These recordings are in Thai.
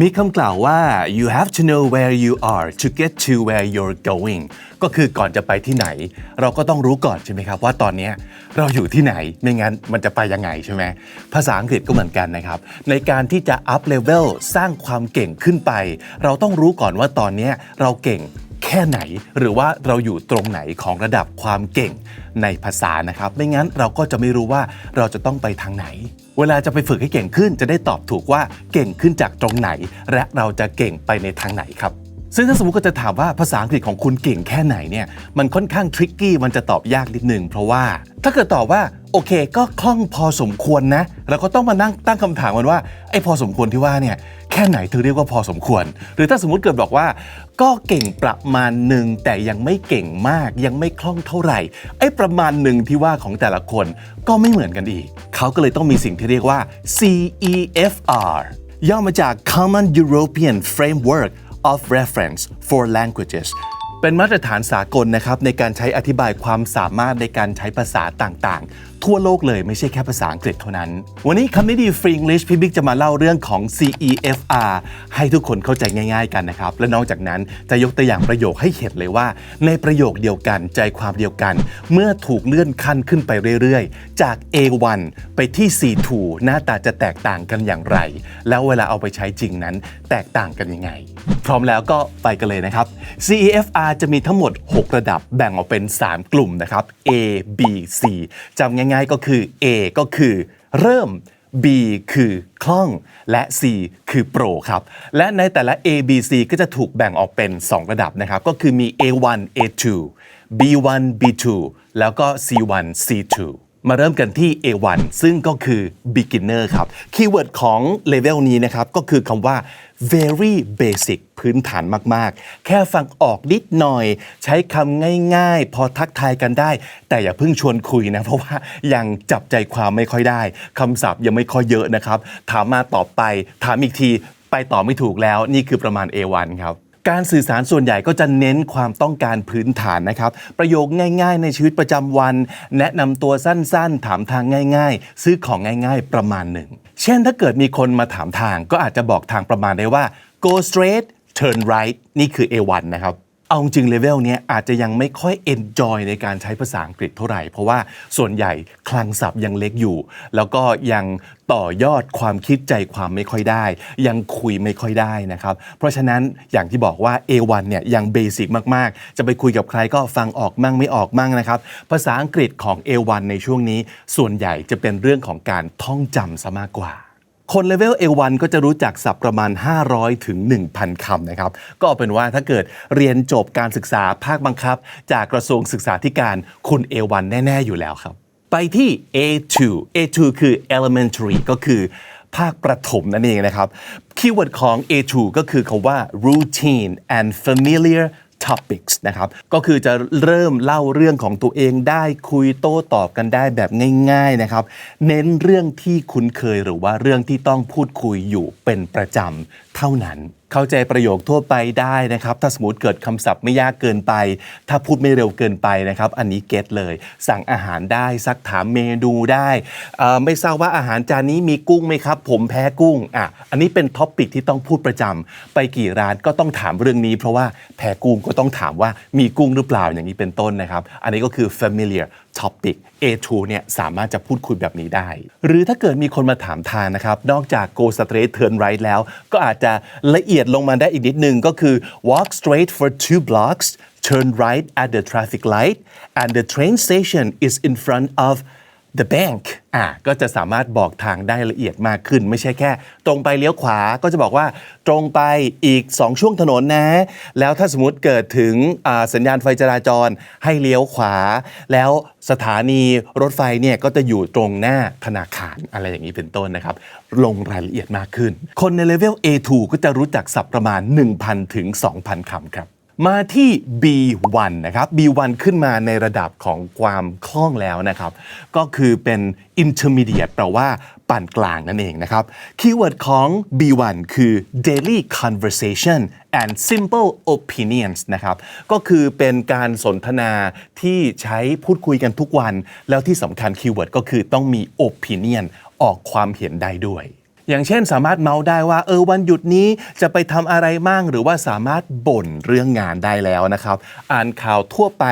มีคำกล่าวว่า you have to know where you are to get to where you're going ก็คือก่อนจะไปที่ไหน เราก็ต้องรู้ก่อนใช่ไหมครับ ว่าตอนนี้เราอยู่ที่ไหนไม่งั้นมันจะไปยังไงใช่ไหมภาษาอังกฤษก็เหมือนกันนะครับ ในการที่จะ up level สร้างความเก่งขึ้นไป เราต้องรู้ก่อนว่าตอนนี้เราเก่ง แค่ไหน หรือว่าเราอยู่ตรงไหนของระดับความเก่งในภาษานะครับ ไม่งั้นเราก็จะไม่รู้ว่าเราจะต้องไปทางไหน เวลาจะไปฝึกให้เก่งขึ้นจะได้ตอบถูกว่าเก่งขึ้นจากตรงไหน และเราจะเก่งไปในทางไหนครับ ซึ่งถ้าสมมติก็จะถามว่าภาษาอังกฤษของคุณเก่งแค่ไหนเนี่ยมันค่อนข้างทริกกี้มันจะตอบยากนิดนึงเพราะว่าถ้าเกิดตอบว่าโอเค ก็คล่องพอสมควรนะเราก็ต้องมานั่งตั้งคำถามกันว่าไอ้พอสมควรที่ว่าเนี่ยแค่ไหนถึงเรียกว่าพอสมควร หรือถ้าสมมติเกิดบอกว่า ก็เก่งประมาณหนึ่งแต่ยังไม่เก่งมากยังไม่คล่องเท่าไหร่ไอ้ประมาณหนึ่งที่ว่าของแต่ละคนก็ไม่เหมือนกันอีก เขาก็เลยต้องมีสิ่งที่เรียกว่า CEFR ย่อมาจาก Common European Framework of Reference for Languages เป็นมาตรฐานสากลนะครับในการใช้อธิบายความสามารถในการใช้ภาษาต่างๆ ทั่วโลกเลยไม่ใช่แค่ภาษาอังกฤษเท่านั้น วันนี้คำนี้ดีฟรี English พี่บิ๊กจะมาเล่าเรื่องของ CEFR ให้ทุกคนเข้าใจง่าย ๆ กันนะครับ และนอกจากนั้นจะยกตัวอย่างประโยคให้เห็นเลยว่า ในประโยคเดียวกันใจความเดียวกัน เมื่อถูกเลื่อนขั้นขึ้นไปเรื่อยๆ จาก A1 ไปที่ C2 หน้าตาจะแตกต่างกันอย่างไร แล้วเวลาเอาไปใช้จริงนั้น แตกต่างกันยังไง พร้อมแล้วก็ไปกันเลยนะครับ CEFR จะมีทั้งหมด 6 ระดับแบ่งออกเป็น 3 กลุ่มนะครับ A B C จำง่ายๆก็คือ A ก็คือเริ่ม B คือคล่อง และ C คือโปรครับ และในแต่ละ A B C ก็จะถูกแบ่งออกเป็น 2 ระดับนะครับ ก็คือมี A1 A2 B1 B2 แล้วก็ C1 C2 มาเริ่มกันที่ A1 ซึ่งก็คือ beginner ครับ คีย์เวิร์ดของเลเวลนี้นะครับก็คือคำว่า very basic พื้นฐานมาก ๆ แค่ฟังออกนิดหน่อย ใช้คำง่าย ๆ พอทักทายกันได้ แต่อย่าเพิ่งชวนคุยนะ เพราะว่ายังจับใจความไม่ค่อยได้คำศัพท์ยังไม่ค่อยเยอะนะครับ ถามมาตอบไป ถามอีกที ไปต่อไม่ถูกแล้ว นี่คือประมาณ A1 ครับ การสื่อสารส่วนใหญ่ก็จะเน้นความต้องการพื้นฐานนะครับ ประโยคง่ายๆ ในชีวิตประจำวัน แนะนำตัวสั้นๆ ถามทางง่ายๆ ซื้อของง่ายๆ ประมาณหนึ่ง เช่นถ้าเกิดมีคนมาถามทาง ก็อาจจะบอกทางประมาณได้ว่า go straight turn right นี่คือ A1 นะครับ เอาจริงเลเวลนี้อาจจะยังไม่ค่อย enjoy ในการใช้ภาษาอังกฤษเท่าไหร่ เพราะว่าส่วนใหญ่คลังศัพท์ยังเล็กอยู่ แล้วก็ยังต่อยอดความคิดใจความไม่ค่อยได้ ยังคุยไม่ค่อยได้นะครับ เพราะฉะนั้นอย่างที่บอกว่า A1 เนี่ยยังเบสิกมากๆ จะไปคุยกับใครก็ฟังออกมั่งไม่ออกมั่งนะครับ ภาษาอังกฤษของ A1 ในช่วงนี้ ส่วนใหญ่จะเป็นเรื่องของการท่องจำซะมากกว่า คนเลเวล A1 ก็จะรู้จักศัพท์ประมาณ 500 ถึง 1,000 คำนะครับ ก็เป็นว่าถ้าเกิดเรียนจบการศึกษาภาคบังคับ จากกระทรวงศึกษาธิการคุณ A1 แน่ ๆ อยู่แล้วครับ ไปที่ A2 A2 คือ elementary ก็คือภาคประถมนั่นเองนะครับ คีย์เวิร์ดของ A2 ก็คือคาว่า routine and familiar topics นะครับ ก็คือจะเริ่มเล่าเรื่องของตัวเองได้คุยโต้ตอบกันได้แบบง่าย ๆนะครับ เน้นเรื่องที่คุ้นเคยหรือว่าเรื่องที่ต้องพูดคุยอยู่เป็นประจำเท่านั้น เข้าใจประโยคทั่วไปได้นะครับ ถ้าสมมติเกิดคำศัพท์ไม่ยากเกินไป ถ้าพูดไม่เร็วเกินไปนะครับ อันนี้เก็ตเลย สั่งอาหารได้ซักถามเมนูได้ไม่ทราบว่าอาหารจานนี้มีกุ้งไหมครับ ผมแพ้กุ้งอะอันนี้เป็นท็อปปิกที่ต้องพูดประจำไปกี่ร้านก็ต้องถามเรื่องนี้ เพราะว่าแพ้กุ้งก็ต้องถามว่ามีกุ้งหรือเปล่าอย่างนี้เป็นต้นนะครับ อันนี้ก็คือ familiar topic A2 เนี่ยสามารถจะพูดคุยแบบนี้ได้ หรือถ้าเกิดมีคนมาถามทางนะครับ นอกจาก go straight turn right แล้ว ก็อาจจะละเอียลงมาได้อีกนิดนึงก็คือ walk straight for two blocks turn right at the traffic light and the train station is in front of the bank อะก็จะสามารถบอกทางได้ละเอียดมากขึ้น ไม่ใช่แค่ ตรงไปเลี้ยวขวาก็จะบอกว่าตรงไปอีก 2 ช่วงถนนนะ แล้วถ้าสมมติเกิดถึงสัญญาณไฟจราจรให้เลี้ยวขวา แล้วสถานีรถไฟเนี่ยก็จะอยู่ตรงหน้าธนาคารอะไรอย่างนี้เป็นต้นนะครับ ลงรายละเอียดมากขึ้น คนในเลเวล A2 ก็จะรู้จักศัพท์ประมาณ 1,000 ถึง 2,000 คำครับ มาที่ B1 นะครับ B1 ขึ้นมาในระดับของความคล่องแล้วนะครับ ก็คือเป็น intermediate แปลว่าปานกลางนั่นเองนะครับ คีย์เวิร์ดของ B1 คือ daily conversation and simple opinions นะครับ ก็คือเป็นการสนทนาที่ใช้พูดคุยกันทุกวัน แล้วที่สำคัญคีย์เวิร์ดก็คือต้องมี opinion ออกความเห็นได้ด้วย อย่างเช่นสามารถเมาส์ได้ว่าเออวันหยุดนี้จะไปทำอะไรมั่งหรือว่าสามารถบ่นเรื่องงานได้แล้วนะครับ อ่านข่าวทั่วไป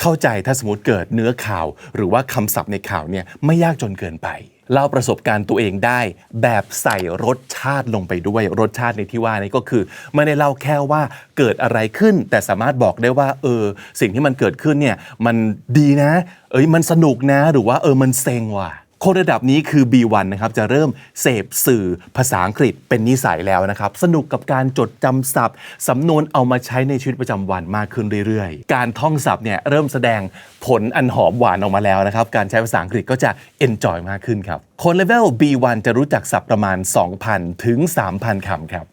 เข้าใจถ้าสมมติเกิดเนื้อข่าว หรือว่าคำศัพท์ในข่าวเนี่ยไม่ยากจนเกินไป เล่าประสบการณ์ตัวเองได้แบบใส่รสชาติลงไปด้วยรสชาติในที่ว่านี้ก็คือ ไม่ได้เล่าแค่ว่าเกิดอะไรขึ้น แต่สามารถบอกได้ว่าเออสิ่งที่มันเกิดขึ้นเนี่ยมันดีนะ เอ้ยมันสนุกนะหรือว่าเออมันเซ็งว่ะ คนระดับนี้คือ B1 นะครับจะเริ่มเสพสื่อภาษาอังกฤษเป็นนิสัยแล้วนะครับ สนุกกับการจดจำศัพท์สำนวนเอามาใช้ในชีวิตประจำวันมากขึ้นเรื่อยๆ การท่องศัพท์เนี่ยเริ่มแสดงผลอันหอมหวานออกมาแล้วนะครับ การใช้ภาษาอังกฤษก็จะ enjoy มากขึ้นครับ คนเลเวล B1 จะรู้จักศัพท์ประมาณ 2,000 ถึง 3,000คำครับ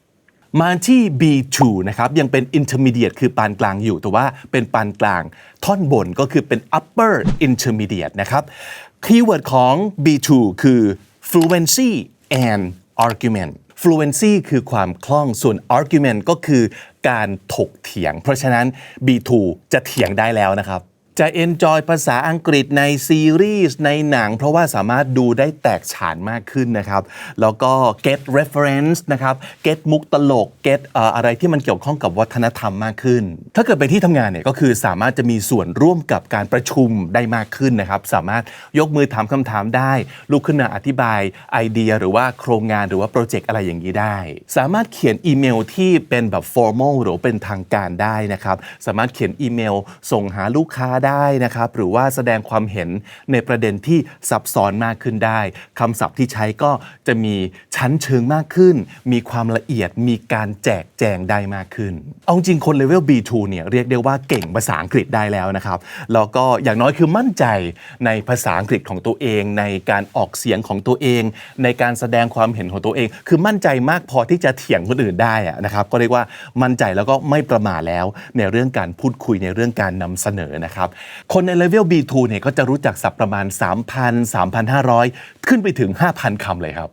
มาที่ B2 นะครับยังเป็น intermediate คือปานกลางอยู่แต่ว่าเป็นปานกลาง ท่อนบนก็คือเป็น upper intermediate นะครับ คีย์เวิร์ดของ B2 คือ fluency and argument fluency คือความคล่องส่วน argument ก็คือการถกเถียง เพราะฉะนั้น B2 จะเถียงได้แล้วนะครับ จะ enjoy ภาษาอังกฤษในซีรีส์ในหนัง เพราะว่าสามารถดูได้แตกฉานมากขึ้นนะครับ แล้วก็ get reference นะครับ get มุกตลก get อะไรที่มันเกี่ยวข้องกับวัฒนธรรมมากขึ้น ถ้าเกิดไปที่ทำงานเนี่ยก็คือสามารถจะมีส่วนร่วมกับการประชุมได้มากขึ้นนะครับ สามารถยกมือถามคำถามได้ลุกขึ้นมาอธิบายไอเดีย หรือว่าโครงงานหรือว่าโปรเจกต์อะไรอย่างนี้ได้ สามารถเขียนอีเมลที่เป็นแบบ formal หรือเป็นทางการได้นะครับ สามารถเขียนอีเมล ส่งหาลูกค้าได้นะครับ หรือว่าแสดงความเห็นในประเด็นที่ซับซ้อนมากขึ้นได้คำศัพท์ที่ใช้ก็จะมี ชั้นเชิงมากขึ้น มีความละเอียดมีการแจกแจงได้มากขึ้น เอาจริงคนเลเวล B2 เนี่ยเรียกได้ว่าเก่งภาษาอังกฤษได้แล้วนะครับ แล้วก็อย่างน้อยคือมั่นใจในภาษาอังกฤษของตัวเอง ในการออกเสียงของตัวเอง ในการแสดงความเห็นของตัวเอง คือมั่นใจมากพอที่จะเถียงคนอื่นได้นะครับก็เรียกว่ามั่นใจแล้วก็ไม่ประมาทแล้ว ในเรื่องการพูดคุยในเรื่องการนำเสนอนะครับคนในเลเวล B2 เนี่ยก็จะรู้จักศัพท์ประมาณ 3,000 3,500 ขึ้นไปถึง 5,000คำเลยครับ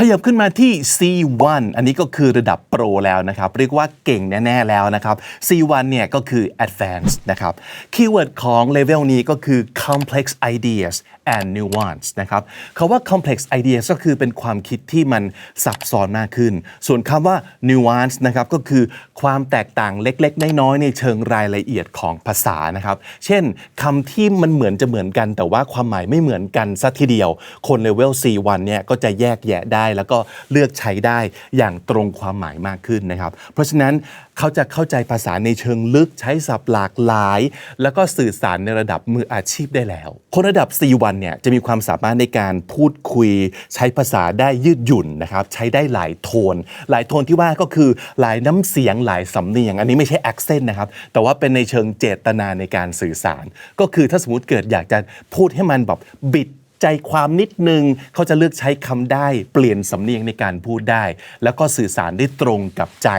ขยับขึ้นมาที่ C1 อันนี้ก็คือระดับโปรแล้วนะครับ เรียกว่าเก่งแน่ ๆ แล้วนะครับ C1 เนี่ยก็คือ advanced นะครับ คีย์เวิร์ดของเลเวลนี้ก็คือ complex ideas and nuance นะครับคาว่า complex ideas ก็คือเป็นความคิดที่มันซับซ้อนมากขึ้น ส่วนคำว่า nuance นะครับก็คือความแตกต่างเล็กๆ น้อยๆ ในเชิงรายละเอียดของภาษานะครับ เช่นคำที่มันเหมือนจะเหมือนกัน แต่ว่าความหมายไม่เหมือนกันสัทีเดียว คนเลเวล C1 เนี่ยก็จะแยกแยะได้ แล้วก็เลือกใช้ได้อย่างตรงความหมายมากขึ้นนะครับ เพราะฉะนั้น เขาจะเข้าใจภาษาในเชิงลึกใช้ศัพท์หลากหลาย แล้วก็สื่อสารในระดับมืออาชีพได้แล้ว คนระดับ C1 เนี่ยจะมีความสามารถในการพูดคุย ใช้ภาษาได้ยืดหยุ่นนะครับใช้ได้หลายโทน หลายโทนที่ว่าก็คือหลายน้ำเสียงหลายสำเนียง อันนี้ไม่ใช่ accent นะครับแต่ว่าเป็นในเชิงเจตนาในการสื่อสาร ก็คือถ้าสมมติเกิดอยากจะพูดให้มันแบบบิด ใจความนิดนึง เขาจะเลือกใช้คำได้ เปลี่ยนสำเนียงในการพูดได้ แล้วก็สื่อสารได้ตรงกับใจ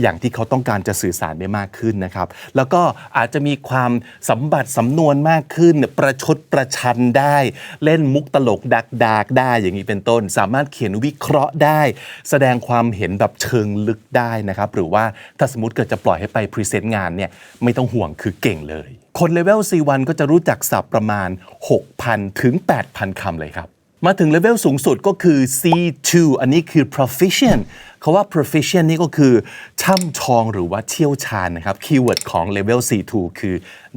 อย่างที่เขาต้องการจะสื่อสารได้มากขึ้นนะครับ แล้วก็อาจจะมีความสมบัติสำนวนมากขึ้น ประชดประชันได้ เล่นมุกตลกดักดากได้อย่างนี้เป็นต้น สามารถเขียนวิเคราะห์ได้ แสดงความเห็นแบบเชิงลึกได้นะครับ หรือว่าถ้าสมมติเกิดจะปล่อยให้ไปพรีเซนต์งานเนี่ยไม่ต้องห่วงคือเก่งเลย คนเลเวล C1 ก็จะรู้จักศัพท์ประมาณ 6,000 ถึง 8,000 คำเลยครับ มาถึงเลเวลสูงสุดก็คือ C2 อันนี้คือ proficient คาว่า proficient นี่ก็คือช่ำชองหรือว่าเชี่ยวชาญนะครับ คีย์เวิร์ดของเลเวล C2 คือ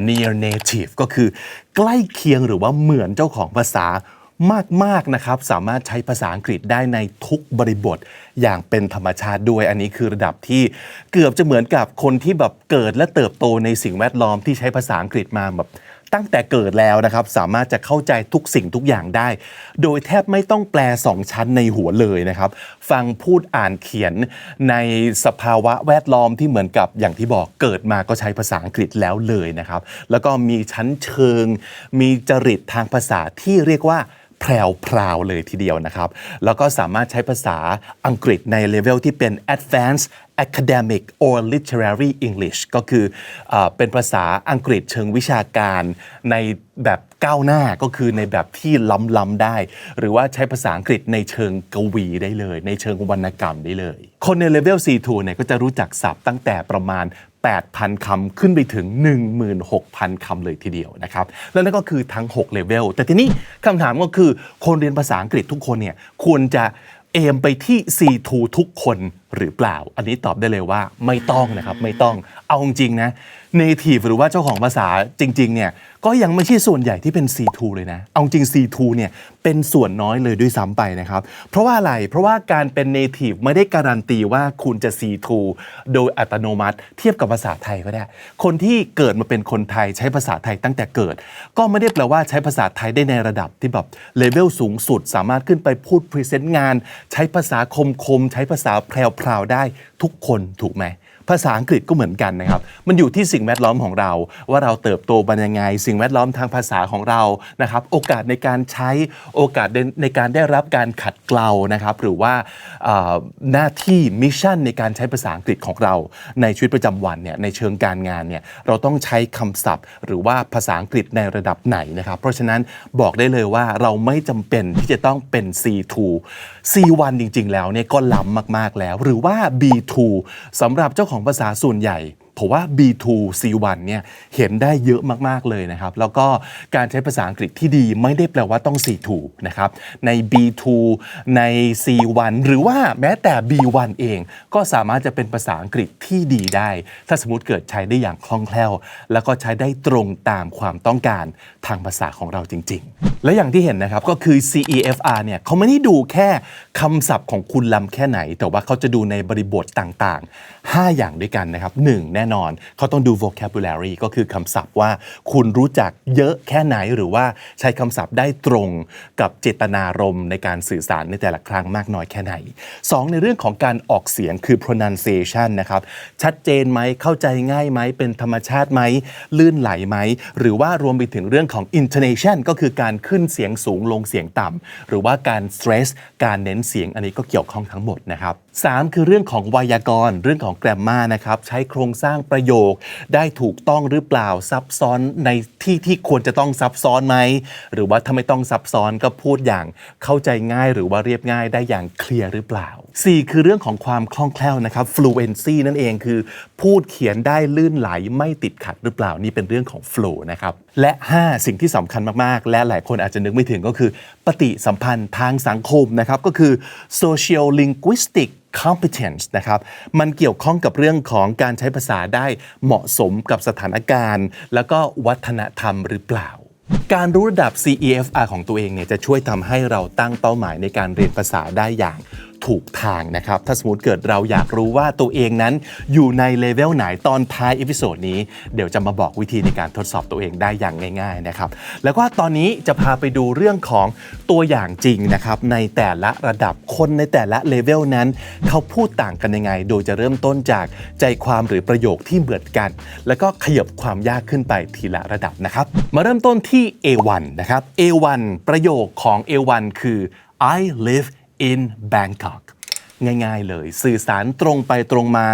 near native ก็คือใกล้เคียงหรือว่าเหมือนเจ้าของภาษา มากๆนะครับสามารถใช้ภาษาอังกฤษได้ในทุกบริบทอย่างเป็นธรรมชาติด้วย อันนี้คือระดับที่เกือบจะเหมือนกับคนที่แบบเกิดและเติบโตในสิ่งแวดล้อมที่ใช้ภาษาอังกฤษมาแบบตั้งแต่เกิดแล้วนะครับสามารถจะเข้าใจทุกสิ่งทุกอย่างได้ โดยแทบไม่ต้องแปลสองชั้นในหัวเลยนะครับ ฟังพูดอ่านเขียนในสภาวะแวดล้อมที่เหมือนกับอย่างที่บอกเกิดมาก็ใช้ภาษาอังกฤษแล้วเลยนะครับ แล้วก็มีชั้นเชิง มีจริตทางภาษาที่เรียกว่า แพรวพราวเลยทีเดียวนะครับ แล้วก็สามารถใช้ภาษาอังกฤษในเลเวลที่เป็น advanced academic or literary English ก็คือเอเป็นภาษาอังกฤษเชิงวิชาการในแบบก้าวหน้าก็คือในแบบที่ล้ำๆได้ หรือว่าใช้ภาษาอังกฤษในเชิงกวีได้เลย ในเชิงวรรณกรรมได้เลย คนในเลเวล C2 เนี่ยก็จะรู้จักศัพท์ตั้งแต่ประมาณ 8,000 คำขึ้นไปถึง 16,000 คำเลยทีเดียวนะครับแล้วนั่นก็คือทั้ง 6 เลเวล แต่ทีนี้คำถามก็คือคนเรียนภาษาอังกฤษทุกคนเนี่ยควรจะเอมไปที่ C2 ทุกคนหรือเปล่า อันนี้ตอบได้เลยว่าไม่ต้องนะครับ ไม่ต้องเอาจริงนะ native หรือว่าเจ้าของภาษาจริงๆเนี่ยก็ยังไม่ใช่ส่วนใหญ่ที่เป็น C2 เลยนะ เอาจริง C2 เนี่ยเป็นส่วนน้อยเลยด้วยซ้ำไปนะครับ เพราะว่าอะไร เพราะว่าการเป็น native ไม่ได้การันตีว่าคุณจะ C2 โดยอัตโนมัติ เทียบกับภาษาไทยก็ได้ คนที่เกิดมาเป็นคนไทยใช้ภาษาไทยตั้งแต่เกิด ก็ไม่ได้แปลว่าใช้ภาษาไทยได้ในระดับที่แบบเลเวลสูงสุด สามารถขึ้นไปพูดพรีเซนต์งาน ใช้ภาษาคมคมๆใช้ภาษาแพรวๆได้ทุกคนถูกไหม ภาษาอังกฤษก็เหมือนกันนะครับ มันอยู่ที่สิ่งแวดล้อมของเรา ว่าเราเติบโตมายังไง สิ่งแวดล้อมทางภาษาของเรานะครับ โอกาสในการใช้โอกาสในการได้รับการขัดเกลานะครับ หรือว่าหน้าที่มิชชั่นในการใช้ภาษาอังกฤษของเรา ในชีวิตประจำวันเนี่ยในเชิงการงานเนี่ยเราต้องใช้คำศัพท์ หรือว่าภาษาอังกฤษในระดับไหนนะครับ เพราะฉะนั้นบอกได้เลยว่าเราไม่จำเป็นที่จะต้องเป็น C2 C1 จริง ๆ แล้วเนี่ยก็ล้ำมาก ๆแล้ว หรือว่า B2 สำหรับเจ้าของของภาษาส่วนใหญ่ผมว่า B2 C1 เนี่ยเห็นได้เยอะมาก ๆ เลยนะครับ แล้วก็การใช้ภาษาอังกฤษที่ดีไม่ได้แปลว่าต้อง C2 นะครับ ใน B2 ใน C1 หรือว่าแม้แต่ B1 เอง ก็สามารถจะเป็นภาษาอังกฤษที่ดีได้ ถ้าสมมติเกิดใช้ได้อย่างคล่องแคล่ว แล้วก็ใช้ได้ตรงตามความต้องการทางภาษาของเราจริง ๆ และอย่างที่เห็นนะครับก็คือ CEFR เนี่ยเขาไม่ได้ดูแค่ คำศัพท์ของคุณล้ำแค่ไหน แต่ว่าเขาจะดูในบริบทต่างๆ 5 อย่างด้วยกันนะครับ 1 แน่นอนเขาต้องดู vocabulary ก็คือคำศัพท์ว่าคุณรู้จักเยอะแค่ไหนหรือว่าใช้คำศัพท์ได้ตรงกับเจตนารมณ์ในการสื่อสารในแต่ละครั้งมากน้อยแค่ไหน 2 ในเรื่องของการออกเสียงคือ pronunciation นะครับ ชัดเจนไหมเข้าใจง่ายไหมเป็นธรรมชาติไหมลื่นไหลไหม หรือว่ารวมไปถึงเรื่องของ intonation ก็คือการขึ้นเสียงสูงลงเสียงต่ำหรือว่าการ stress การเน้นเสียงอันนี้ก็เกี่ยวข้องทั้งหมดนะครับ 3 คือเรื่องของไวยากรณ์เรื่องของ grammar นะครับใช้โครงสร้างประโยคได้ถูกต้องหรือเปล่าซับซ้อนในที่ที่ควรจะต้องซับซ้อนไหมหรือว่าถ้าไม่ต้องซับซ้อนก็พูดอย่างเข้าใจง่ายหรือว่าเรียบง่ายได้อย่างเคลียร์หรือเปล่า 4 คือเรื่องของความคล่องแคล่วนะครับ fluency นั่นเองคือ พูดเขียนได้ลื่นไหลไม่ติดขัดหรือเปล่านี่เป็นเรื่องของ flow นะครับและ 5 สิ่งที่สำคัญมากๆ และหลายคนอาจจะนึกไม่ถึงก็คือ ปฏิสัมพันธ์ทางสังคมนะครับก็คือ social linguistic competence นะครับ มันเกี่ยวข้องกับเรื่องของการใช้ภาษาได้เหมาะสมกับสถานการณ์ แล้วก็วัฒนธรรมหรือเปล่า การรู้ระดับ CEFR ของตัวเองเนี่ยจะช่วยทำให้เราตั้งเป้าหมายในการเรียนภาษาได้อย่าง ถูกทางนะครับ ถ้าสมมติเกิดเราอยากรู้ว่าตัวเองนั้นอยู่ในเลเวลไหนตอนท้ายเอพิโซดนี้ เดี๋ยวจะมาบอกวิธีในการทดสอบตัวเองได้อย่างง่ายๆนะครับ แล้วก็ตอนนี้จะพาไปดูเรื่องของตัวอย่างจริงนะครับในแต่ละระดับคนในแต่ละเลเวลนั้น เขาพูดต่างกันยังไง โดยจะเริ่มต้นจากใจความหรือประโยคที่เหมือนกัน แล้วก็ขยับความยากขึ้นไปทีละระดับนะครับ มาเริ่มต้นที่ A1 นะครับ A1 ประโยคของ A1 คือ I live in Bangkok ง่าย ๆ เลย สื่อสารตรงไปตรงมา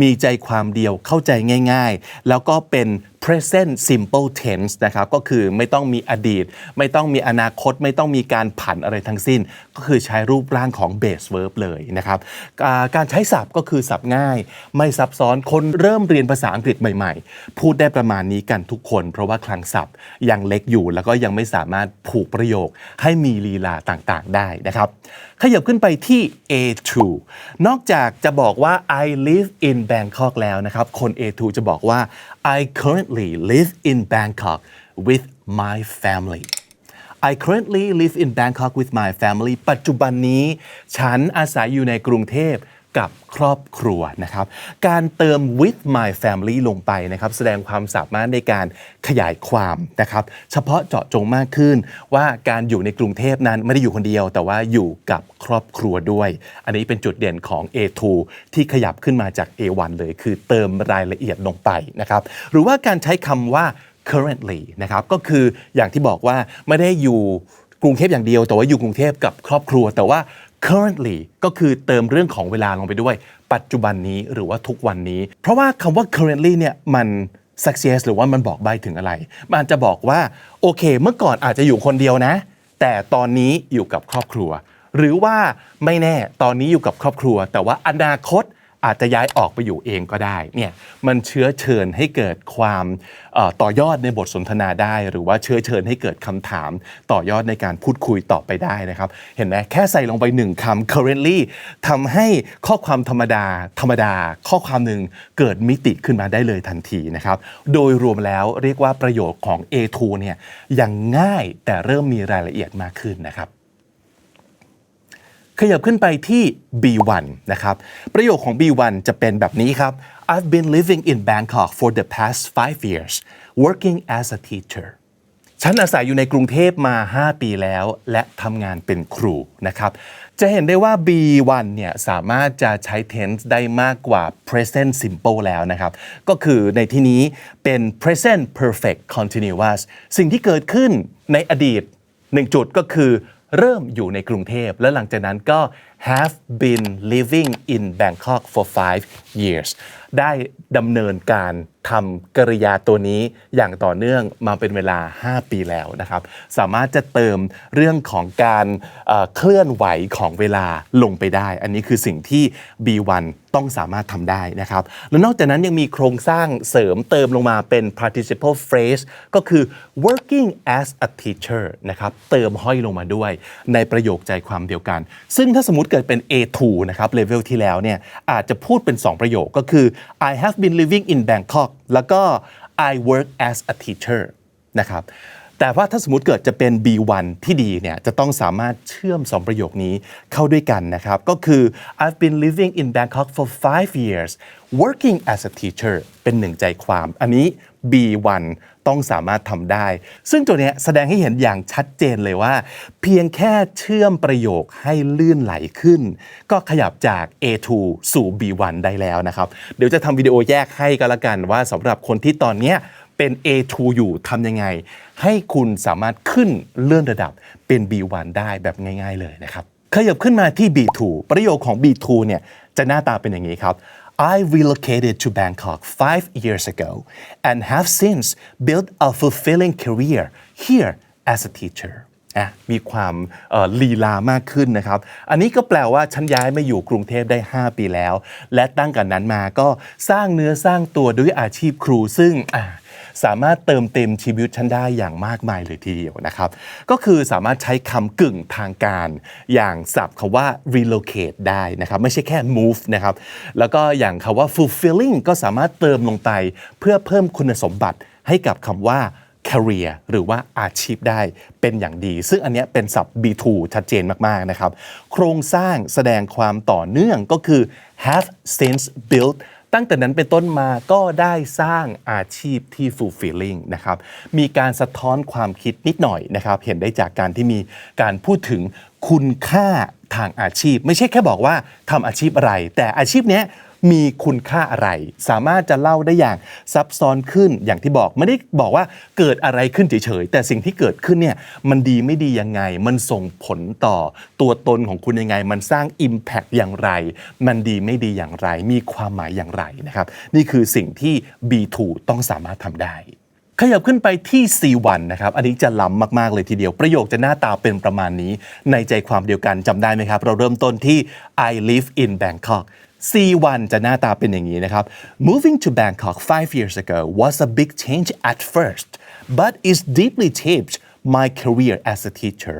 มีใจความเดียวเข้าใจง่าย ๆ แล้วก็เป็น present simple tense นะครับก็คือไม่ต้องมีอดีต ไม่ต้องมีอนาคต ไม่ต้องมีการผันอะไรทั้งสิ้น ก็คือใช้รูปร่างของ base verb เลยนะครับการใช้ศัพท์ก็คือศัพท์ง่าย ไม่ซับซ้อนคนเริ่มเรียนภาษาอังกฤษใหม่ๆ พูดได้ประมาณนี้กันทุกคน เพราะว่าคลังศัพท์ยังเล็กอยู่แล้วก็ยังไม่สามารถผูกประโยคให้มีลีลาต่างๆ ได้นะครับขยับขึ้นไปที่ A2 นอกจากจะบอกว่า I live in Bangkok แล้วนะครับคน A2 จะบอกว่า I currently live in Bangkok with my family I currently live in Bangkok with my family ปัจจุบันนี้ ฉันอาศัยอยู่ในกรุงเทพ กับครอบครัวนะครับ การเติม with my family ลงไปนะครับ แสดงความสามารถในการขยายความนะครับ เฉพาะเจาะจงมากขึ้น ว่าการอยู่ในกรุงเทพนั้นไม่ได้อยู่คนเดียว แต่ว่าอยู่กับครอบครัวด้วย อันนี้เป็นจุดเด่นของ A2 ที่ขยับขึ้นมาจาก A1 เลย คือเติมรายละเอียดลงไปนะครับ หรือว่าการใช้คำว่า currently นะครับ ก็คืออย่างที่บอกว่าไม่ได้อยู่กรุงเทพอย่างเดียว แต่ว่าอยู่กรุงเทพกับครอบครัว แต่ว่า currently ก็คือเติมเรื่องของเวลาลงไปด้วย ปัจจุบันนี้หรือว่าทุกวันนี้ เพราะว่าคำว่า currently เนี่ยมัน success หรือว่ามันบอกใบถึงอะไร มันจะบอกว่า โอเค เมื่อก่อนอาจจะอยู่คนเดียวนะ แต่ตอนนี้อยู่กับครอบครัว หรือว่าไม่แน่ตอนนี้อยู่กับครอบครัว แต่ว่าอนาคต อาจจะย้ายออกไปอยู่เองก็ได้เนี่ยมันเชื้อเชิญให้เกิดความต่อยอดในบทสนทนาได้ หรือว่าเชื้อเชิญให้เกิดคำถามต่อยอดในการพูดคุยต่อไปได้นะครับ เห็นไหมแค่ใส่ลงไปหนึ่งคำ currently ทำให้ข้อความธรรมดาธรรมดา ข้อความหนึ่งเกิดมิติขึ้นมาได้เลยทันทีนะครับโดยรวมแล้วเรียกว่าประโยชน์ของ A2 เนี่ยยังง่ายแต่เริ่มมีรายละเอียดมากขึ้นนะครับ ขยับขึ้นไปที่ B1 นะครับ ประโยคของ B1 จะเป็นแบบนี้ครับ I've been living in Bangkok for the past five years working as a teacher ฉันอาศัยอยู่ในกรุงเทพมา 5 ปีแล้ว และทำงานเป็นครูนะครับ จะเห็นได้ว่า B1 เนี่ยสามารถจะใช้ tense ได้มากกว่า present simple แล้วนะครับ ก็คือในที่นี้เป็น present perfect continuous สิ่งที่เกิดขึ้นในอดีตหนึ่งจุดก็คือ เริ่มอยู่ในกรุงเทพ และหลังจากนั้นก็ have been living in Bangkok for five years ได้ดำเนินการทำกริยาตัวนี้อย่างต่อเนื่องมาเป็นเวลา 5 ปีแล้วนะครับ สามารถจะเติมเรื่องของการเอ่อเคลื่อนไหวของเวลาลงไปได้ อันนี้คือสิ่งที่ B1 ต้องสามารถทำได้นะครับ แล้วนอกจากนั้นยังมีโครงสร้างเสริมเติมลงมาเป็น participle phrase ก็คือ working as a teacher นะครับ เติมห้อยลงมาด้วยในประโยคใจความเดียวกัน ซึ่งถ้าสมมติเกิดเป็น A2 นะครับเลเวลที่แล้วเนี่ยอาจจะพูดเป็น 2 ประโยคก็คือ I have been living in Bangkok แล้วก็ I work as a teacher นะครับ แต่ว่าถ้าสมมติเกิดจะเป็น B1 ที่ดีเนี่ยจะต้องสามารถเชื่อม 2 ประโยคนี้เข้าด้วยกันนะครับ ก็คือ I've been living in Bangkok for five years working as a teacher เป็นหนึ่งใจความ อันนี้ B1 ต้องสามารถทำได้ ซึ่งตัวเนี้ยแสดงให้เห็นอย่างชัดเจนเลยว่า เพียงแค่เชื่อมประโยคให้ลื่นไหลขึ้น ก็ขยับจาก A2 สู่ B1 ได้แล้วนะครับ เดี๋ยวจะทำวิดีโอแยกให้ก็แล้วกันว่าสำหรับคนที่ตอนเนี้ยเป็น A2 อยู่ทำยังไง ให้คุณสามารถขึ้นเลื่อนระดับเป็น B1 ได้แบบง่าย ๆเลยนะครับขยับขึ้นมาที่ B2 ประโยคของ B2 เนี่ยจะหน้าตาเป็นอย่างนี้ครับ I relocated to Bangkok five years ago and have since built a fulfilling career here as a teacher อะมีความลีลามากขึ้นนะครับ อันนี้ก็แปลว่าฉันย้ายมาอยู่กรุงเทพได้ 5 ปีแล้ว และตั้งแต่นั้นมาก็สร้างเนื้อสร้างตัวด้วยอาชีพครูซึ่งอ สามารถเติมเต็มชีวิตฉันได้อย่างมากมายเลยทีเดียวนะครับ ก็คือสามารถใช้คำกึ่งทางการอย่างศัพท์คาว่า relocate ได้นะครับ ไม่ใช่แค่ move นะครับ แล้วก็อย่างคาว่า fulfilling ก็สามารถเติมลงไปเพื่อเพิ่มคุณสมบัติให้กับคำว่า career หรือว่าอาชีพได้เป็นอย่างดี ซึ่งอันนี้เป็นศัพท์ B2 ชัดเจนมาก ๆ นะครับ โครงสร้างแสดงความต่อเนื่องก็คือ have since built ตั้งแต่นั้นเป็นต้นมาก็ได้สร้างอาชีพที่ fulfilling นะครับมีการสะท้อนความคิดนิดหน่อยนะครับเห็นได้จากการที่มีการพูดถึงคุณค่าทางอาชีพ ไม่ใช่แค่บอกว่าทำอาชีพอะไร แต่อาชีพเนี้ย มีคุณค่าอะไร สามารถจะเล่าได้อย่างซับซ้อนขึ้นอย่างที่บอกไม่ได้บอกว่าเกิดอะไรขึ้นเฉยๆแต่สิ่งที่เกิดขึ้นเนี่ยมันดีไม่ดียังไง มันส่งผลต่อตัวตนของคุณยังไง มันสร้าง Impact อย่างไร มันดีไม่ดีอย่างไร มีความหมายอย่างไรนะครับนี่คือสิ่งที่ B2 ต้องสามารถทำได้ขยับขึ้นไปที่ C1 นะครับ อันนี้จะล้ำมาก ๆ เลยทีเดียว ประโยคจะหน้าตาเป็นประมาณนี้ ในใจความเดียวกันจำได้ไหมครับ เราเริ่มต้นที่ I live in Bangkok C1 จะหน้าตาเป็นอย่างนี้นะครับ Moving to Bangkok five years ago was a big change at first but it's deeply shaped my career as a teacher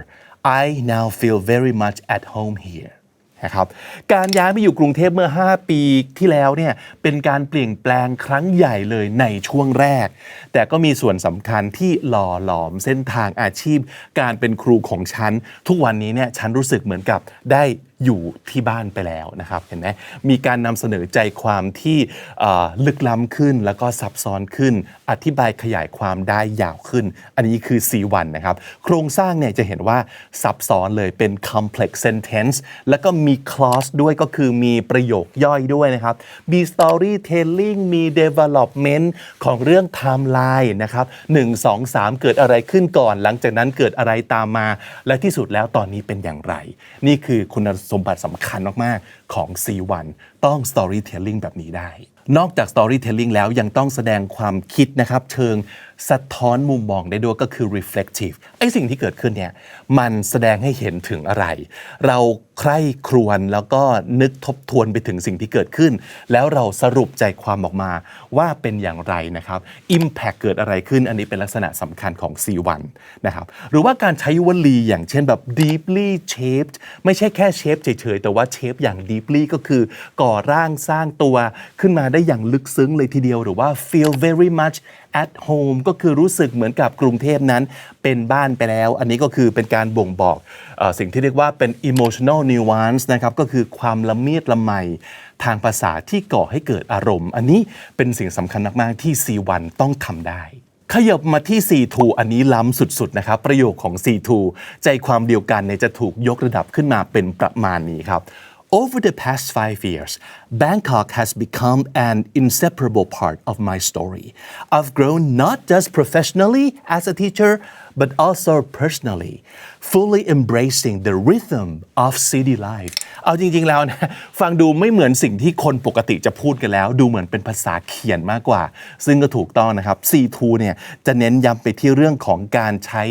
I now feel very much at home here นะครับการย้ายมาอยู่กรุงเทพเมื่อ 5 ปีที่แล้วเนี่ยเป็นการเปลี่ยนแปลงครั้งใหญ่เลยในช่วงแรก แต่ก็มีส่วนสำคัญที่หล่อหลอมเส้นทางอาชีพ การเป็นครูของฉัน ทุกวันนี้เนี่ยฉันรู้สึกเหมือนกับได้อยู่ที่บ้านไปแล้วนะครับเห็นไหมมีการนำเสนอใจความที่ลึกล้ำขึ้น แล้วก็ซับซ้อนขึ้น อธิบายขยายความได้ยาวขึ้น อันนี้คือ C1 นะครับ โครงสร้างเนี่ยจะเห็นว่าซับซ้อนเลยเป็น complex sentence แล้วก็มี clause ด้วยก็คือมีประโยคย่อยด้วยนะครับ มี storytelling มี development ของเรื่อง timeline นะครับ1 2 3 เกิดอะไรขึ้นก่อน หลังจากนั้นเกิดอะไรตามมา และที่สุดแล้วตอนนี้เป็นอย่างไร นี่คือคุณสมบัติสำคัญมากๆ ของ C1 ต้อง storytelling แบบนี้ได้ นอกจาก storytelling แล้วยังต้องแสดงความคิดนะครับ เชิง สะท้อนมุมมองได้ด้วยก็คือ reflective ไอ้สิ่งที่เกิดขึ้นเนี่ยมันแสดงให้เห็นถึงอะไร เราใคร่ครวญแล้วก็นึกทบทวนไปถึงสิ่งที่เกิดขึ้น แล้วเราสรุปใจความออกมาว่าเป็นอย่างไรนะครับ impact เกิดอะไรขึ้นอันนี้เป็นลักษณะสำคัญของ C1 นะครับหรือว่าการใช้วลีอย่างเช่นแบบ deeply shaped ไม่ใช่แค่ shape เฉยๆ แต่ว่า shape อย่าง deeply ก็คือก่อร่างสร้างตัวขึ้นมาได้อย่างลึกซึ้งเลยทีเดียวหรือว่า feel very much at home ก็คือรู้สึกเหมือนกับกรุงเทพนั้นเป็นบ้านไปแล้ว อันนี้ก็คือเป็นการบ่งบอกออสิ่งที่เรียกว่าเป็น emotional nuance นะครับ ก็คือความละเมียดละไมทางภาษาที่ก่อให้เกิดอารมณ์ อันนี้เป็นสิ่งสำคัญมาก ๆ ที่ C1 ต้องทำได้ขยับมาที่ C2 อันนี้ล้ำสุด ๆ นะครับ ประโยคของ C2 ใจความเดียวกันเนี่ยจะถูกยกระดับขึ้นมาเป็นประมาณนี้ครับ Over the past five years, Bangkok has become an inseparable part of my story. I've grown not just professionally as a teacher, but also personally, fully embracing the rhythm of city life. เอาจริง ๆ แล้วนะฟังดูไม่เหมือนสิ่งที่คนปกติจะพูดกันแล้ว ดูเหมือนเป็นภาษาเขียนมากกว่า ซึ่งก็ถูกต้องนะครับ C2 เนี่ยจะเน้นย้ำไปที่เรื่องของการใช้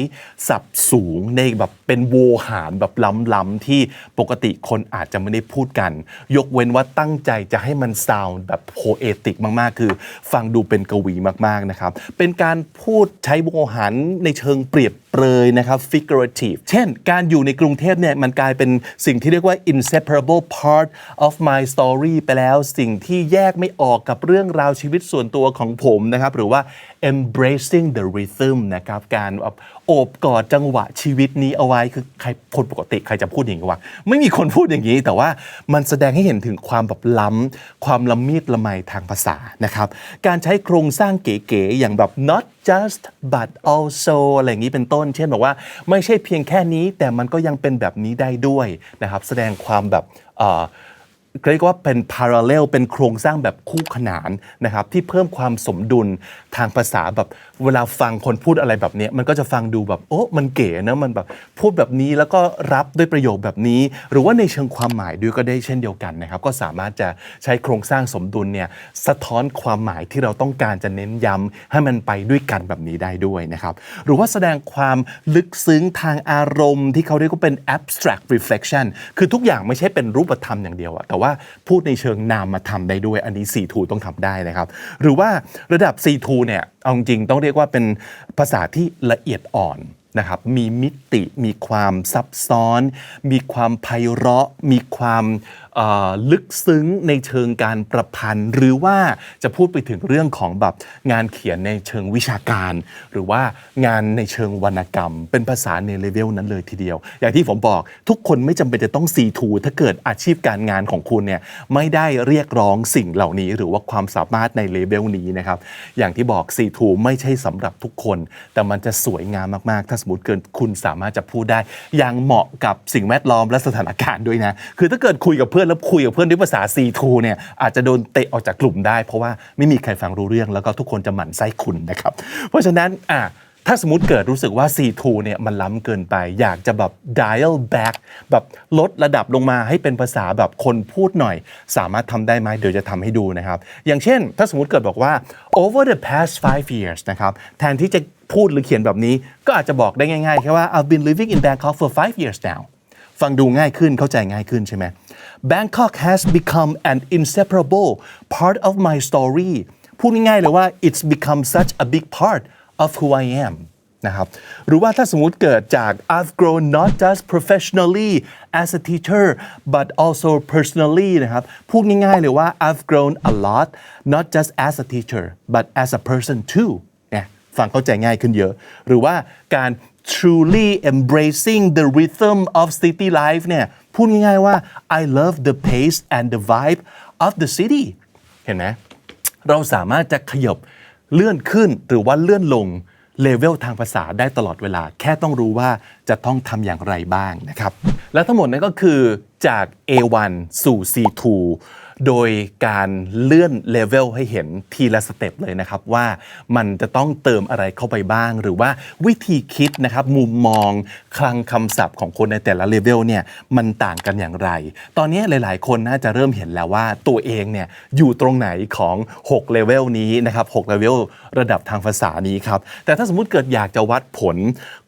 ศัพท์สูงในแบบเป็นโวหารแบบล้ำๆที่ปกติคนอาจจะไม่ได้พูดกัน ยกเว้นว่าตั้งใจจะให้มันซาวด์แบบโพเอติกมากๆ คือ ฟังดูเป็นกวีมากๆนะครับ เป็นการพูดใช้โวหารในเชิงเปรียบเปรยนะครับ figurative เช่น การอยู่ในกรุงเทพเนี่ยมันกลายเป็นสิ่งที่เรียกว่า inseparable part of my story ไปแล้ว สิ่งที่แยกไม่ออกกับเรื่องราวชีวิตส่วนตัวของผมนะครับ หรือว่า embracing the rhythm นะครับการแบบโอบกอดจังหวะชีวิตนี้เอาไว้คือใครคนปกติใครจะพูดอย่างนี้วะไม่มีคนพูดอย่างนี้ แต่ว่ามันแสดงให้เห็นถึงความแบบล้ำความละมีดละไมทางภาษานะครับการใช้โครงสร้างเก๋ๆอย่างแบบ not just but also อะไรอย่างนี้เป็นต้น เช่นบอกว่าไม่ใช่เพียงแค่นี้แต่มันก็ยังเป็นแบบนี้ได้ด้วยนะครับแสดงความแบบ เอ่อเรียกว่าเป็น parallel เป็นโครงสร้างแบบคู่ขนานนะครับที่เพิ่มความสมดุลทางภาษาแบบเวลาฟังคนพูดอะไรแบบนี้มันก็จะฟังดูแบบโอ้มันเก๋นะมันแบบพูดแบบนี้แล้วก็รับด้วยประโยคแบบนี้ หรือว่าในเชิงความหมายด้วยก็ได้เช่นเดียวกันนะครับก็สามารถจะใช้โครงสร้างสมดุลเนี่ยสะท้อนความหมายที่เราต้องการจะเน้นย้ำให้มันไปด้วยกันแบบนี้ได้ด้วยนะครับหรือว่าแสดงความลึกซึ้งทางอารมณ์ ที่เขาเรียกว่าเป็น abstract reflection คือทุกอย่างไม่ใช่เป็นรูปธรรมอย่างเดียวอะแต่ว่าพูดในเชิงนามมาทำได้ด้วย อันนี้4ทูต้องทำได้นะครับ หรือว่าระดับ4ทูเนี่ยเอาจริงต้องเรียกว่าเป็นภาษาที่ละเอียดอ่อนนะครับมีมิติมีความซับซ้อน มีความไพเราะ มีความ ลึกซึ้งในเชิงการประพันธ์ หรือว่าจะพูดไปถึงเรื่องของแบบงานเขียนในเชิงวิชาการ หรือว่างานในเชิงวรรณกรรม เป็นภาษาในเลเวลนั้นเลยทีเดียว อย่างที่ผมบอกทุกคนไม่จำเป็นจะต้อง C2 ถ้าเกิดอาชีพการงานของคุณเนี่ยไม่ได้เรียกร้องสิ่งเหล่านี้ หรือว่าความสามารถในเลเวลนี้นะครับอย่างที่บอก C2 ไม่ใช่สำหรับทุกคน แต่มันจะสวยงามมากๆ ถ้าสมมติเกินคุณสามารถจะพูดได้ อย่างเหมาะกับสิ่งแวดล้อมและสถานการณ์ด้วยนะคือถ้าเกิดคุยกับเพื่อนแล้วคุยกับเพื่อนด้วยภาษา C2 เนี่ยอาจจะโดนเตะออกจากกลุ่มได้ เพราะว่าไม่มีใครฟังรู้เรื่องแล้วก็ทุกคนจะหมั่นไส้คุณนะครับ เพราะฉะนั้นอะถ้าสมมติเกิดรู้สึกว่า C2 เนี่ยมันล้ำเกินไป อยากจะแบบ dial back แบบลดระดับลงมาให้เป็นภาษาแบบคนพูดหน่อย สามารถทำได้ไหมเดี๋ยวจะทำให้ดูนะครับ อย่างเช่น ถ้าสมมติเกิดบอกว่า over the past five years นะครับ แทนที่จะพูดหรือเขียนแบบนี้ ก็อาจจะบอกได้ง่ายๆ แค่ว่า I've been living in Bangkok for five years now ฟังดูง่ายขึ้นเข้าใจง่ายขึ้นใช่ไหม Bangkok has become an inseparable part of my story พูดง่ายๆเลยว่า it's become such a big part of who I am นะครับ หรือว่าถ้าสมมุติเกิดจาก I've grown not just professionally as a teacher but also personally นะครับ พูดง่ายๆเลยว่า I've grown a lot not just as a teacher but as a person too เนี่ยฟังเข้าใจง่ายขึ้นเยอะ หรือว่าการ truly embracing the rhythm of city life เนี่ย พูดง่ายๆว่า I love the pace and the vibe of the city เห็นไหมเราสามารถจะขยบเลื่อนขึ้นหรือว่าเลื่อนลงเลเวลทางภาษาได้ตลอดเวลา แค่ต้องรู้ว่าจะต้องทำอย่างไรบ้างนะครับ และทั้งหมดนั้นก็คือจาก A1 สู่ C2 โดยการเลื่อนเลเวลให้เห็นทีละสเต็ปเลยนะครับว่ามันจะต้องเติมอะไรเข้าไปบ้าง หรือว่าวิธีคิดนะครับมุมมองคลังคำศัพท์ของคนในแต่ละเลเวลเนี่ยมันต่างกันอย่างไร ตอนนี้หลาย ๆ คนน่าจะเริ่มเห็นแล้วว่าตัวเองเนี่ยอยู่ตรงไหนของ6เลเวลนี้นะครับ6เลเวลระดับทางภาษานี้ครับแต่ถ้าสมมติเกิดอยากจะวัดผล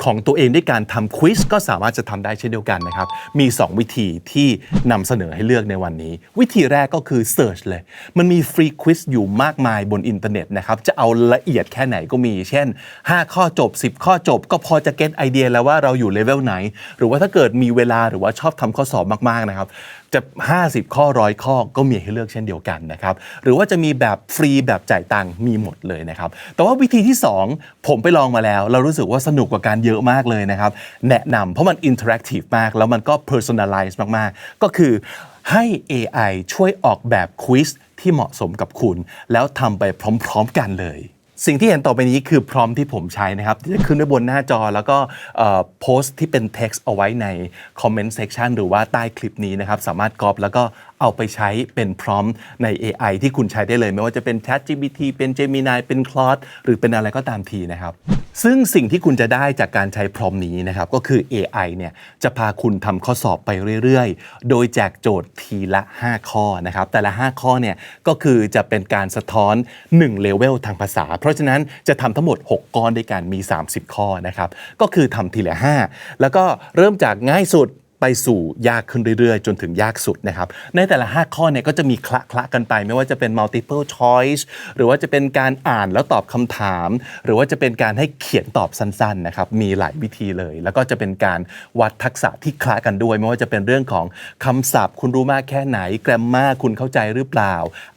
ของตัวเองด้วยการทำควิสก็สามารถจะทำได้เช่นเดียวกันนะครับมี 2 วิธีที่นำเสนอให้เลือกในวันนี้ วิธีแรกก็็คือ Search เลย มันมีฟรีควิสอยู่มากมายบนอินเทอร์เน็ตนะครับ จะเอาละเอียดแค่ไหนก็มี เช่น 5 ข้อจบ 10 ข้อจบ ก็พอจะเก็ตไอเดียแล้วว่าเราอยู่เลเวลไหน หรือว่าถ้าเกิดมีเวลาหรือว่าชอบทำข้อสอบมากๆนะครับจะ 50 ข้อร้อยข้อก็มีให้เลือกเช่นเดียวกันนะครับ หรือว่าจะมีแบบฟรีแบบจ่ายตังค์มีหมดเลยนะครับ แต่ว่าวิธีที่ 2 ผมไปลองมาแล้ว เรารู้สึกว่าสนุกกว่าการเยอะมากเลยนะครับ แนะนำเพราะมันอินเทอร์แอคทีฟมาก แล้วมันก็ personalize มาก ๆ ก็คือ ให้ AI ช่วยออกแบบควิสที่เหมาะสมกับคุณ แล้วทำไปพร้อมๆกันเลย สิ่งที่เห็นต่อไปนี้คือพร้อมที่ผมใช้นะครับที่จะขึ้นไว้บนหน้าจอแล้วก็โพสต์ที่เป็น text เอาไว้ใน comment section หรือว่าใต้คลิปนี้นะครับ สามารถกรอบแล้วก็เอาไปใช้เป็นพร้อมใน AI ที่คุณใช้ได้เลย ไม่ว่าจะเป็น Chat GPT เป็น Gemini เป็น Claude หรือเป็นอะไรก็ตามทีนะครับ ซึ่งสิ่งที่คุณจะได้จากการใช้พร้อมนี้นะครับก็คือ AI เนี่ยจะพาคุณทำข้อสอบไปเรื่อยๆ โดยแจกโจทย์ทีละ 5 ข้อนะครับแต่ละ 5 ข้อเนี่ยก็คือจะเป็นการสะท้อน1เลเวลทางภาษา เพราะฉะนั้นจะทำทั้งหมด 6 ก้อนด้วยกันมี 30 ข้อนะครับก็คือทำทีละ 5 แล้วก็เริ่มจากง่ายสุด ไปสู่ยากขึ้นเรื่อยๆ จนถึงยากสุดนะครับ ในแต่ละ 5 ข้อเนี่ยก็จะมีคละคละกันไป ไม่ว่าจะเป็น multiple choice หรือว่าจะเป็นการอ่านแล้วตอบคำถาม หรือว่าจะเป็นการให้เขียนตอบสั้นๆนะครับมีหลายวิธีเลย แล้วก็จะเป็นการวัดทักษะที่คละกันด้วย ไม่ว่าจะเป็นเรื่องของคำศัพท์ คุณรู้มากแค่ไหน แกรมมาคุณเข้าใจหรือเปล่า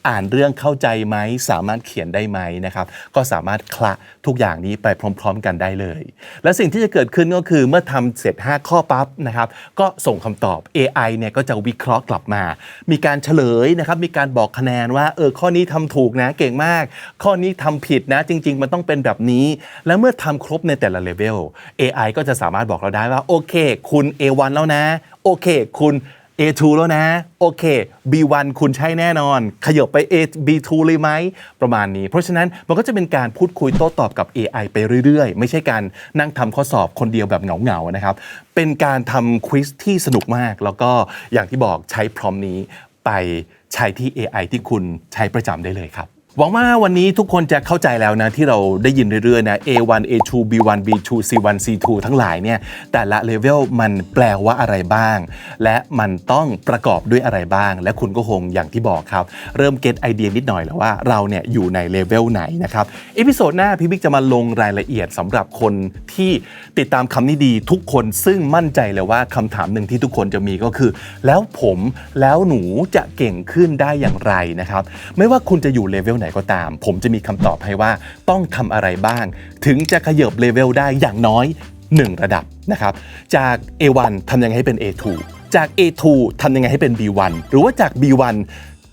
อ่านเรื่องเข้าใจไหมสามารถเขียนได้ไหมนะครับก็สามารถคละทุกอย่างนี้ไปพร้อม ๆ กันได้เลย และสิ่งที่จะเกิดขึ้นก็คือเมื่อทำเสร็จ 5 ข้อปั๊บนะครับก็ส่งคำตอบ AI เนี่ยก็จะวิเคราะห์กลับมา มีการเฉลยนะครับ มีการบอกคะแนนว่าเออข้อนี้ทำถูกนะเก่งมาก ข้อนี้ทำผิดนะ จริง ๆ มันต้องเป็นแบบนี้ แล้วเมื่อทำครบในแต่ละเลเวล AI ก็จะสามารถบอกเราได้ว่าโอเค คุณ A1 แล้วนะ โอเค คุณ A2 แล้วนะ โอเค B1 คุณใช่แน่นอน ขยบไป A B2 เลยไหม ประมาณนี้ เพราะฉะนั้นมันก็จะเป็นการพูดคุยโต้ตอบกับ AI ไปเรื่อย ๆ ไม่ใช่การนั่งทำข้อสอบคนเดียวแบบเหงาๆนะครับ เป็นการทำควิสที่สนุกมาก แล้วก็อย่างที่บอกใช้พร้อมนี้ไปใช้ที่ AI ที่คุณใช้ประจำได้เลยครับ หวังว่าวันนี้ทุกคนจะเข้าใจแล้วนะ ที่เราได้ยินเรื่อยๆนะ A1 A2 B1 B2 C1 C2 ทั้งหลายเนี่ยแต่ละเลเวลมันแปลว่าอะไรบ้าง และมันต้องประกอบด้วยอะไรบ้าง และคุณก็คงอย่างที่บอกครับ เริ่มเก็ตไอเดียนิดหน่อยแล้วว่าเราเนี่ยอยู่ในเลเวลไหนนะครับเอพิโซดหน้าพี่บิ๊กจะมาลงรายละเอียดสำหรับคนที่ติดตามคำนี้ดีทุกคนซึ่งมั่นใจเลยว่าคำถามหนึ่งที่ทุกคนจะมีก็คือ แล้วผมแล้วหนูจะเก่งขึ้นได้อย่างไรนะครับไม่ว่าคุณจะอยู่เลเวลไหนก็ตาม ผมจะมีคำตอบให้ว่าต้องทำอะไรบ้าง ถึงจะขยบเลเวลได้อย่างน้อย 1 ระดับนะครับ จาก A1 ทำยังไงให้เป็น A2 จาก A2 ทำยังไงให้เป็น B1 หรือว่าจาก B1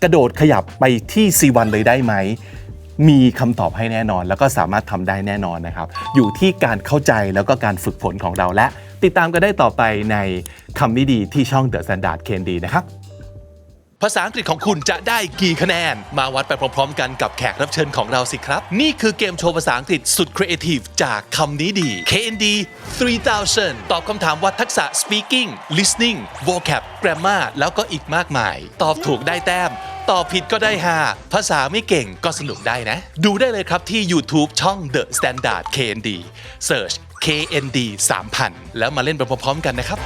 กระโดดขยับไปที่ C1 เลยได้ไหมมีคำตอบให้แน่นอน แล้วก็สามารถทำได้แน่นอนนะครับ อยู่ที่การเข้าใจแล้วก็การฝึกฝนของเราและ ติดตามกันได้ต่อไปในคำนี้ดีที่ช่อง The Standard Candy นะครับ ภาษาอังกฤษของคุณจะได้กี่คะแนน มาวัดไปพร้อมๆ กันกับแขกรับเชิญของเราสิครับ นี่คือเกมโชว์ภาษาอังกฤษสุดครีเอทีฟจากคำนี้ดี KND 3000 ตอบคำถามวัดทักษะ speaking listening vocab grammar แล้วก็อีกมากมาย ตอบถูกได้แต้ม ตอบผิดก็ได้ฮาภาษาไม่เก่งก็สนุกได้นะ ดูได้เลยครับที่ YouTube ช่อง The Standard KND Search KND 3000 แล้วมาเล่นไปพร้อมๆ กันนะครับ